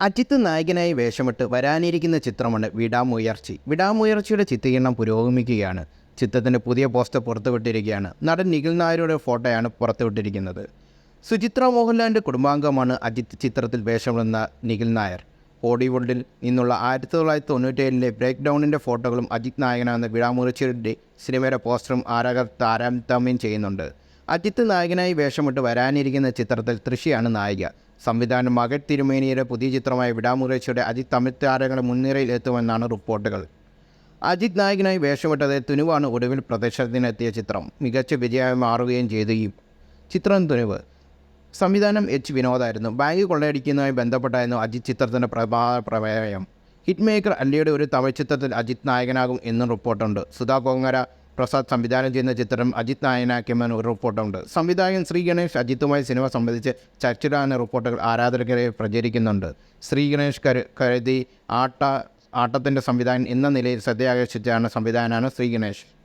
അജിത്ത് നായകനായി വേഷമിട്ട് വരാനിരിക്കുന്ന ചിത്രമാണ് വിടാമുയർച്ചി. വിടാമുയർച്ചിയുടെ ചിത്രീകരണം പുരോഗമിക്കുകയാണ്. ചിത്രത്തിന്റെ പുതിയ പോസ്റ്റർ പുറത്തുവിട്ടിരിക്കുകയാണ്. നടൻ നിഖിൽ നായരുടെ ഫോട്ടോയാണ് പുറത്തുവിട്ടിരിക്കുന്നത്. സുചിത്ര മോഹൻലാലിന്റെ കുടുംബാംഗമാണ് അജിത്ത് ചിത്രത്തിൽ വേഷമിടുന്ന നിഖിൽ നായർ. ഹോളിവുഡിൽ നിന്നുള്ള ആയിരത്തി തൊള്ളായിരത്തി തൊണ്ണൂറ്റേഴിലെ ബ്രേക്ക് ഡൗണിന്റെ ഫോട്ടോകളും അജിത് നായകനാകുന്ന വിടാമുയർച്ചിയുടെ സിനിമയുടെ പോസ്റ്ററും ആരാധകർ താരതമ്യം ചെയ്യുന്നുണ്ട്. അജിത്ത് നായകനായി വേഷമിട്ട് വരാനിരിക്കുന്ന ചിത്രത്തിൽ തൃശിയാണ് നായിക. സംവിധാനം മകൻ തിരുമേനിയുടെ പുതിയ ചിത്രമായ വിടാമുറേച്ചയുടെ അജിത് തമിഴ് താരങ്ങളെ മുൻനിരയിൽ എത്തുമെന്നാണ് റിപ്പോർട്ടുകൾ. അജിത് നായകനായി വേഷമിട്ടത് തുനുവാണ് ഒടുവിൽ പ്രദർശനത്തിനെത്തിയ ചിത്രം. മികച്ച വിജയമായി മാറുകയും ചെയ്തു ചിത്രം തുനുവ്. സംവിധാനം എച്ച് വിനോദായിരുന്നു. ബാങ്ക് കൊള്ളയടിക്കുന്നതുമായി ബന്ധപ്പെട്ടായിരുന്നു അജിത് ചിത്രത്തിന്റെ പ്രഭാ പ്രമേയം. ഹിറ്റ് മേക്കർ അല്ലിയുടെ ഒരു തമിഴ് ചിത്രത്തിൽ അജിത് നായകനാകും എന്നും റിപ്പോർട്ടുണ്ട്. സുധാ കൊങ്ങര പ്രസാദ് സംവിധാനം ചെയ്യുന്ന ചിത്രം അജിത് നായകനാക്കിയെന്ന് ഒരു റിപ്പോർട്ടുണ്ട്. സംവിധായകൻ ശ്രീ ഗണേഷ് അജിത്തുമായി സിനിമ സംബന്ധിച്ച് ചർച്ചിടാന റിപ്പോർട്ടുകൾ ആരാധകരെ പ്രചരിക്കുന്നുണ്ട്. ശ്രീ ഗണേഷ് കരു കരുതി ആട്ട ആട്ടത്തിന്റെ സംവിധായകൻ എന്ന നിലയിൽ ശ്രദ്ധയാകർഷിച്ചാണ് സംവിധായകനാണ് ശ്രീ ഗണേഷ്.